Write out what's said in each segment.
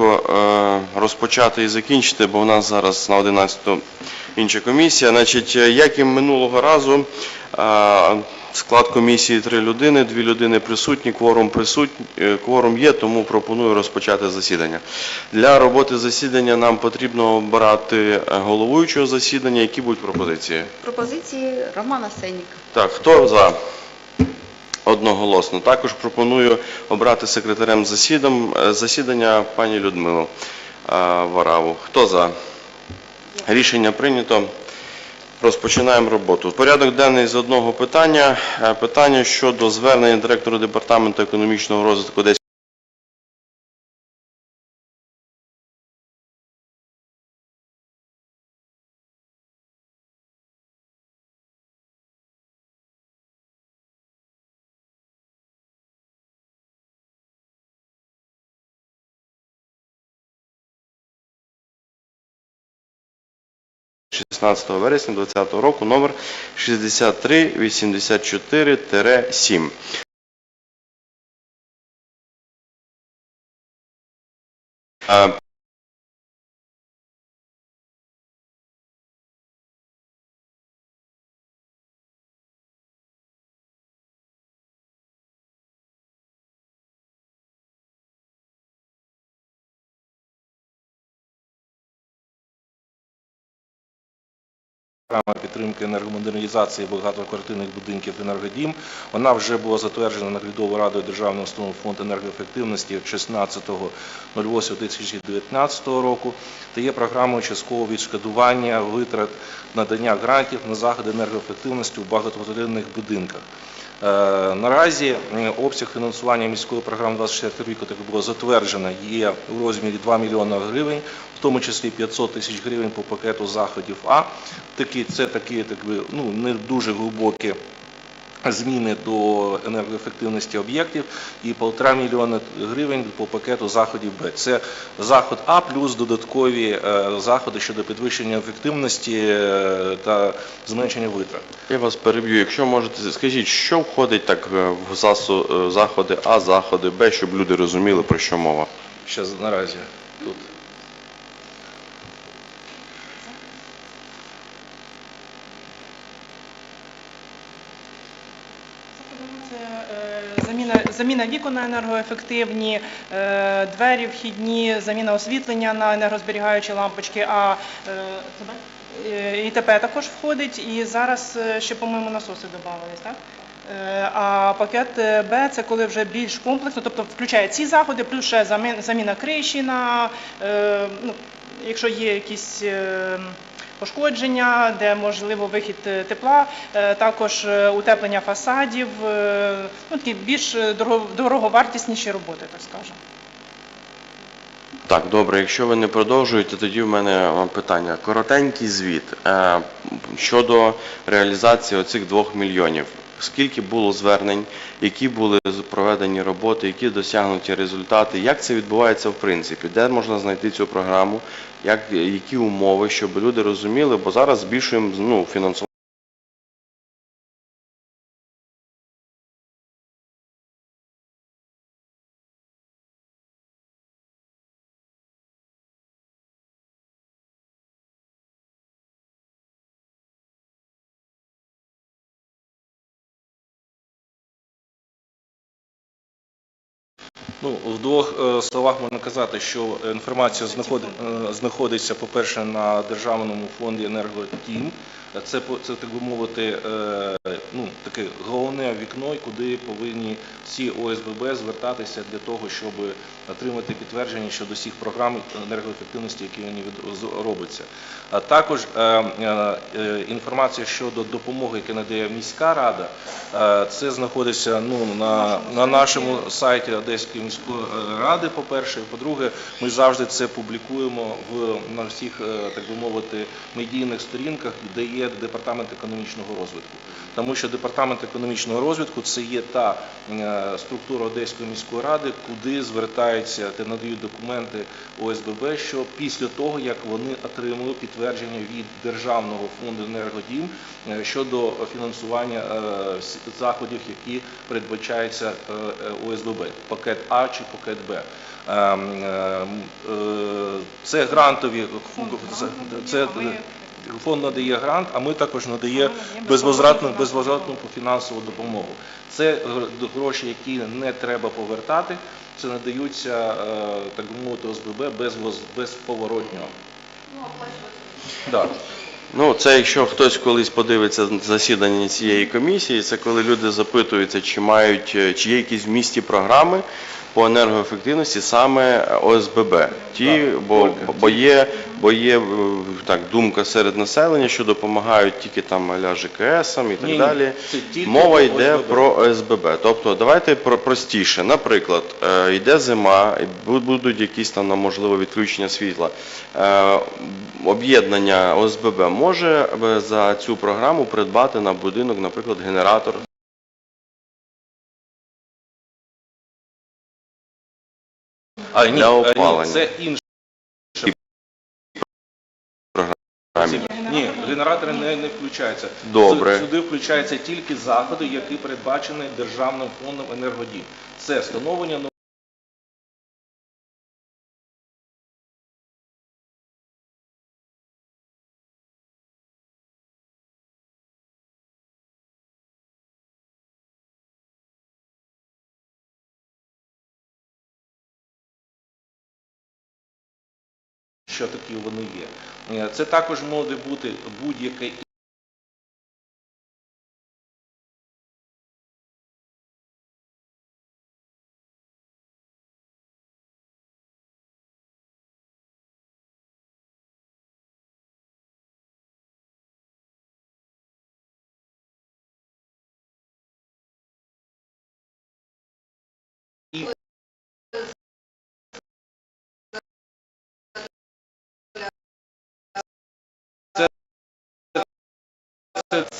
е, розпочати і закінчити, бо в нас зараз на 11 інша комісія. Значить, е, як і минулого разу, е, склад комісії три людини, дві людини присутні, кворум присутні, кворум є, тому пропоную розпочати засідання. Для роботи засідання нам потрібно обирати головуючого засідання. Які будуть пропозиції? Пропозиції Романа Сенніка. Так, хто за? Одноголосно. Також пропоную обрати секретарем е, засідання пані Людмилу е, Вараву. Хто за? Рішення прийнято. Розпочинаємо роботу. Порядок денний з одного питання. Е, Питання щодо звернення директора департаменту економічного розвитку 16 вересня 2020 року номер 6384-7. Програма підтримки енергомодернізації багатоквартирних будинків «Енергодім». Вона вже була затверджена наглядовою радою Державної установи фонд енергоефективності 16.08.2019 року та є програмою часткового відшкодування витрат надання грантів на заходи енергоефективності у багатоквартирних будинках. Е, Наразі е, обсяг фінансування міської програми 24 рік, яка була затверджена, є у розмірі 2 мільйони гривень, в тому числі 500 тисяч гривень по пакету заходів А. Такі, це такі так би, ну, не дуже глибокі зміни до енергоефективності об'єктів і 1,5 мільйона гривень по пакету заходів Б. Це заход А плюс додаткові е, заходи щодо підвищення ефективності е, та зменшення витрат. Я вас переб'ю. Якщо можете, скажіть, що входить так е, в засу- заходи А, заходи Б, щоб люди розуміли, про що мова? Ще наразі тут. Це е, заміна, вікон на енергоефективні, е, двері вхідні, заміна освітлення на енергозберігаючі лампочки, а е, Е, ІТП також входить, і зараз ще, по-моєму, насоси додавались, так? А пакет Б це коли вже більш комплексно, тобто включає ці заходи, плюс ще заміна криші на, ну, якщо є якісь пошкодження, де можливо вихід е, тепла, е, також е, утеплення фасадів, ну такі більш дороговартісніші роботи, так скажемо. Так, добре, якщо ви не продовжуєте, тоді в мене питання. Коротенький звіт щодо реалізації оцих двох мільйонів. Скільки було звернень, які були проведені роботи, які досягнуті результати, як це відбувається в принципі, де можна знайти цю програму, як, які умови, щоб люди розуміли, бо зараз збільшуємо ну, фінансування. Ну, в двох е, словах можна казати, що інформація е, знаходиться, по-перше, на Державному фонді «Енерготім». Це, це так би мовити, е, ну, таке головне вікно, куди повинні всі ОСББ звертатися для того, щоб отримати підтвердження щодо всіх програм енергоефективності, які вони робляться. А також інформація щодо допомоги, яку надає міська рада, це знаходиться ну, на, на нашому сайті Одеської міської е, ради, по-перше. По-друге, ми завжди це публікуємо в, на всіх, е, так би мовити, медійних сторінках, де є департамент економічного розвитку. Тому що департамент економічного розвитку це є та е, структура Одеської міської ради, куди звертаються та надають документи ОСББ, що після того як вони отримали підтвердження від державного фонду енергодім щодо фінансування заходів, які передбачаються ОСББ, пакет А чи пакет Б. Ем, ем, е, Це грантові це, фонд надає грант, а ми також надає безвозвратну безвозвратну фінансову допомогу. Це гроші, які не треба повертати. Це надаються е, так би мовити ОСББ безвоз безповоротньо. Да. Ну, це якщо хтось колись подивиться засідання цієї комісії, це коли люди запитуються, чи мають е, чи є якісь в місті програми по енергоефективності саме ОСББ. Ті, Так, бо, бо є, бо є е, так думка серед населення, що допомагають тільки там аля ЖКСам і так Ні-ні, далі. тільки Мова йде ОСББ. про ОСББ. Тобто, давайте про простіше. Наприклад, е, йде зима, будуть якісь там можливо відключення світла. Е, Об'єднання ОСББ може е, за цю програму придбати на будинок, наприклад, генератор. А, ні, Для опалення. Ні, це інше. Ні, генератори не, не включаються. Добре. Сюди включаються тільки заходи, які передбачені Державним фондом енергодій. Це встановлення що такі вони є. Е, Це також може бути будь-яке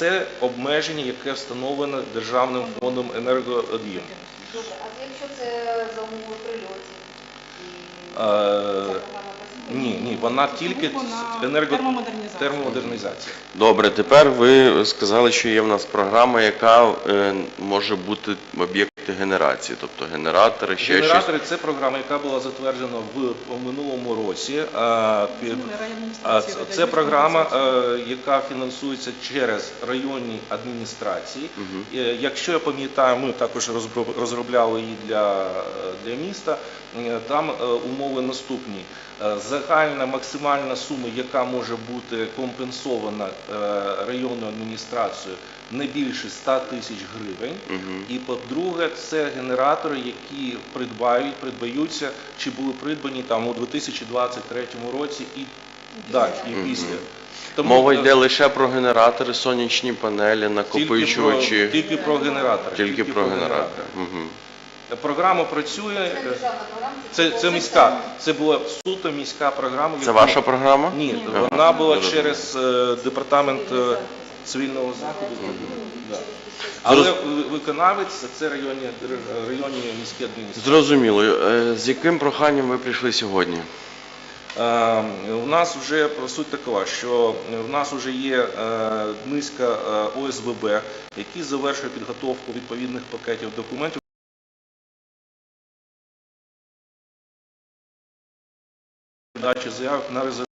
це, обмеження, яке встановлено Державним фондом енергоод'єм, Добре, а якщо це за умови прильотів? І Е? Ні, ні, вона тільки Сугубо на енерго... термомодернізація. Добре, тепер ви сказали, що є в нас програма, яка е, може бути об'єкти генерації, тобто генератори, ще щось. Генератори це програма, яка була затверджена в минулому році. А, під- а це- програма, е, яка фінансується через районні адміністрації. Е, Якщо я пам'ятаю, ми також розробляли її для, для міста. Е, Там е, умови наступні. Е, Загальна максимальна сума, яка може бути компенсована е, районною адміністрацією, не більше 100 тисяч гривень. Мгм. І по-друге, це генератори, які придбають, придбаються чи були придбані там у 2023 році і далі, і після. Тому, Мова йде лише про генератори, сонячні панелі, накопичувачі, Тільки про, тільки про генератори. тільки про генератори. Мгм. Програма працює. Це державна програма? Це, це міська. Це була суто міська програма. Це яку- ваша програма? Ні, вона була через е, департамент е, цивільного заходу. Да. Але ви- виконавець це районні, районні міські адміністрації. Зрозуміло. Е, З яким проханням ви прийшли сьогодні? Е, У нас вже суть така, що в нас вже є е, низка е, ОСББ, які завершують підготовку відповідних пакетів документів. Дачі заявок на резерв.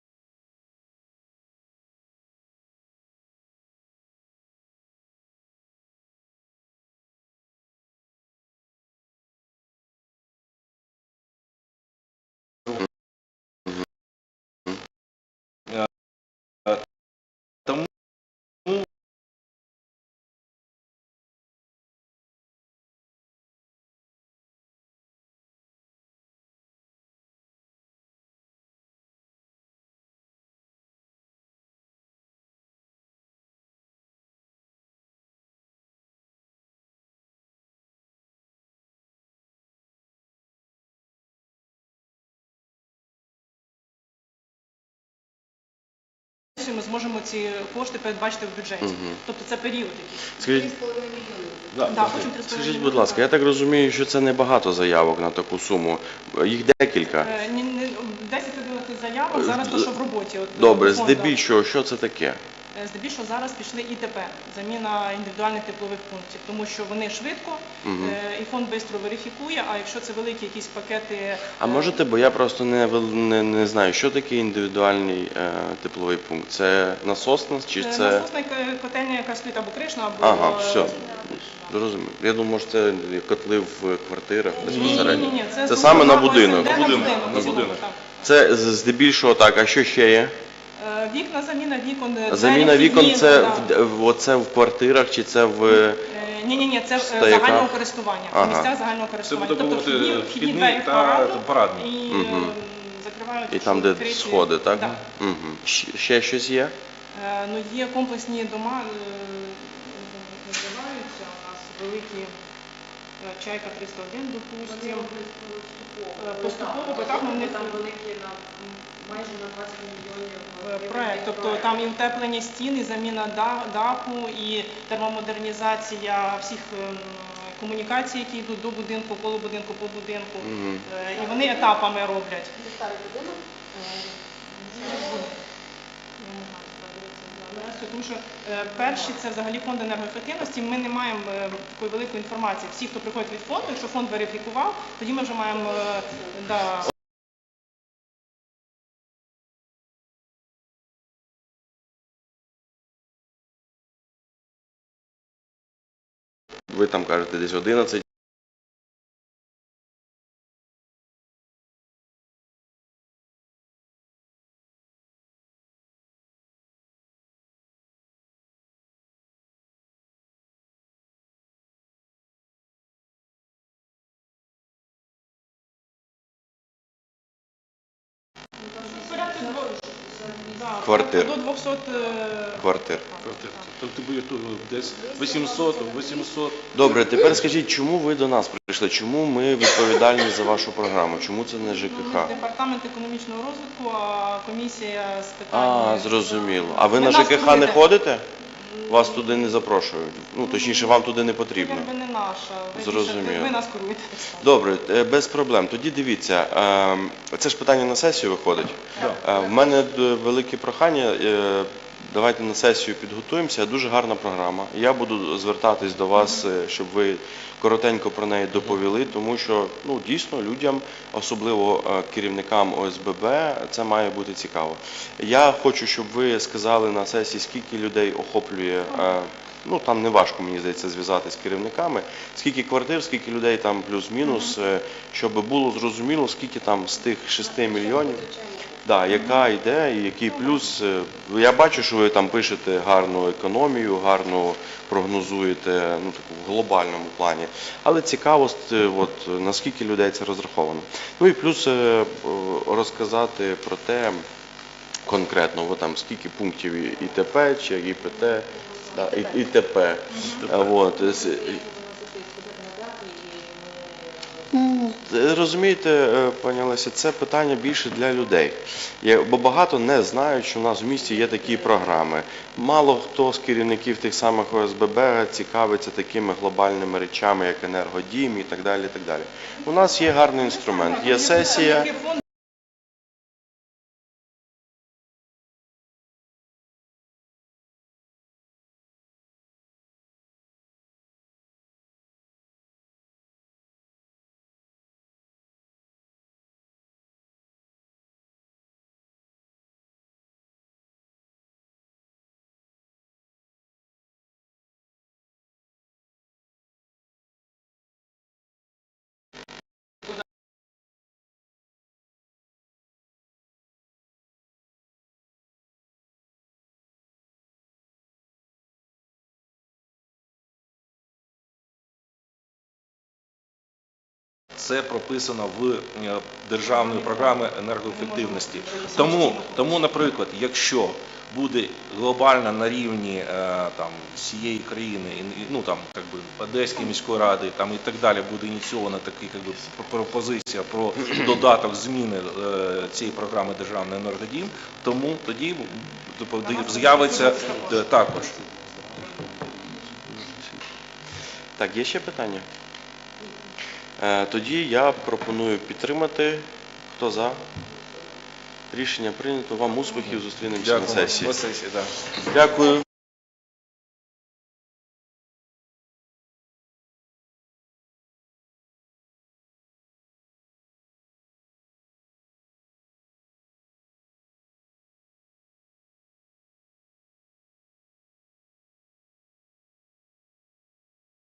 Ми зможемо ці кошти передбачити в бюджеті. Мгм. Тобто це період якийсь. Скажіть, 3,5 мільйони Да. 3,5 Скажіть, будь ласка, я так розумію, що це не багато заявок на таку суму. Їх декілька. Е, ні- ні, 10-11 заявок зараз то, що в роботі. От, Добре, до здебільшого, що це таке? Е, Здебільшого зараз пішли ІТП, заміна індивідуальних теплових пунктів, тому що вони швидко е, і фонд швидко верифікує, а якщо це великі якісь пакети... А е, можете, бо я просто не, не, не знаю, що таке індивідуальний е, тепловий пункт? Це насосна чи це. Насосна котельня, яка стоїть або кришна, або... Ага, все. Зрозумів. Я думаю, може це котли в квартирах Ні, ні, безпосередньо. ні, Це це саме на будинок. На будинок, на будинок. Це здебільшого так, а що ще є? Е, Вікна, заміна вікон, е, Заміна вікон вхідні, це да. в, в, оце в квартирах чи це в. Ні, ні, ні, це е, загального користування, Ага. в місцях загального Це користування. буде тобто вхідні, двері в та парадну парадні. і Мгм. е, закривають І там, де відкриті- сходи, так? Да. Угу. Ще щось є? Е, Ну, є комплексні дома, е, називаються у нас великі е, Чайка 301, допустимо. Е, Поступово, бо так, ну, в там великі на майже на 20 мільйонів е, проект. Тобто там і утеплення стін, і заміна да- даху, і термомодернізація всіх ем, комунікацій, які йдуть до будинку, коло будинку, по будинку. Мгм. Е, І вони етапами роблять. Це старий будинок. Тому що е, перші це взагалі фонд енергоефективності. Ми не маємо е, такої великої інформації. Всі, хто приходить від фонду, якщо фонд верифікував, тоді ми вже маємо е, да, Ви там кажете десь 11. Квартир. До 200 квартир. Квартир. Тобто буде тут десь 800, 800. Добре, тепер скажіть, чому ви до нас прийшли? Чому ми відповідальні за вашу програму? Чому це не ну, ЖКХ? департамент економічного розвитку, а комісія з питань. А, зрозуміло. А Ви на ЖКХ не ходите? Вас туди не запрошують. Ну, точніше, вам туди не Це потрібно. якби не наша. Ви, Зрозуміло. ви нас керуєте. Добре, е, без проблем. Тоді дивіться, ем, це ж питання на сесію виходить. У Е, В мене д- велике прохання. е, Давайте на сесію підготуємося. Дуже гарна програма. Я буду звертатись до вас, е, щоб ви коротенько про неї доповіли, тому що ну дійсно людям, особливо е, керівникам ОСББ, це має бути цікаво. Я хочу, щоб ви сказали на сесії, скільки людей охоплює. е, Ну там не важко, мені здається, зв'язати з керівниками. Скільки квартир, скільки людей там плюс-мінус, щоб було зрозуміло, скільки там з тих 6 мільйонів. Да, яка йде і який плюс. Е, Я бачу, що ви там пишете гарну економію, гарно прогнозуєте ну, таку в глобальному плані. Але цікаво, е, от, наскільки людей це розраховано. Ну і плюс е, розказати про те конкретно, от, там, скільки пунктів ІТП чи ІПТ, да, і- ІТП. От, Розумієте, е, пані Олеся, це питання більше для людей. Бо багато не знають, що в нас в місті є такі програми. Мало хто з керівників тих самих ОСББ цікавиться такими глобальними речами, як енергодім і так далі. І так далі. У нас є гарний інструмент. Є сесія. Це прописано в е, державної програми енергоефективності. Тому, тому, наприклад, якщо буде глобально на рівні е, там всієї країни, ну там як би Одеської міської ради, там і так далі буде ініційована така як би, пропозиція про додаток зміни е, цієї програми державний енергодім, тому тоді типу, з'явиться також. Так, є ще питання? Е, Тоді я пропоную підтримати. Хто за? Рішення прийнято. Вам успіхів, зустрінемося на сесії. Дякую.